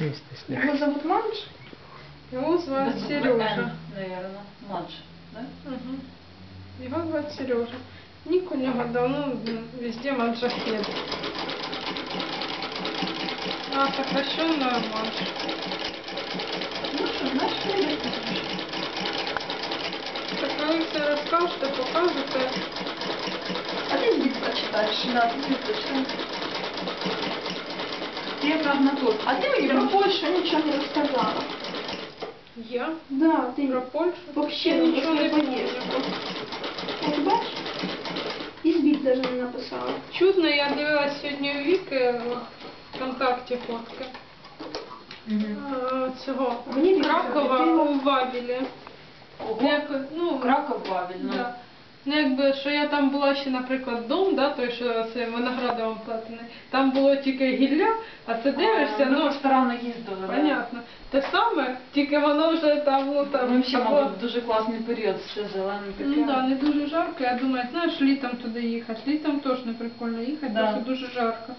Не. Его зовут Манж? Его буквы Сережа. Наверное. Младше. Да? Мгм. Его звать Сережа. Ник у него давно везде манжахет. А, сокращенная манж. Ну что, знаешь, что я все рассказал, что показывает. А ты Збитка читаешь? Да, ты точно Я прав на тут. А ты мне про Польшу ничего не рассказала. Я? Да, ты Про Польшу? Вообще Я нічого не помню. помню. От бачиш? І Збіт даже не написала. Чудно, я дивилась сьогодні у Віки в ВКонтакті фотки. А, Цього Мені Кракова Віка у Вавілі. Ого. Як, ну, Краков Вавіль, ну. Да. Ну, якби, що я там була ще, наприклад, дом, да, той, що це виноградом платений, там було тільки гілля, а це дивишся, Ми ну, просто рано їздили. да. понятно. Те саме, тільки воно вже там, ну, там, Там ще, або- мабуть, дуже класний період, все зелене таке. Ну да, не дуже жарко. Я думаю, знаєш, літом туди їхати. Літом теж не прикольно їхати, Да. тому що дуже жарко.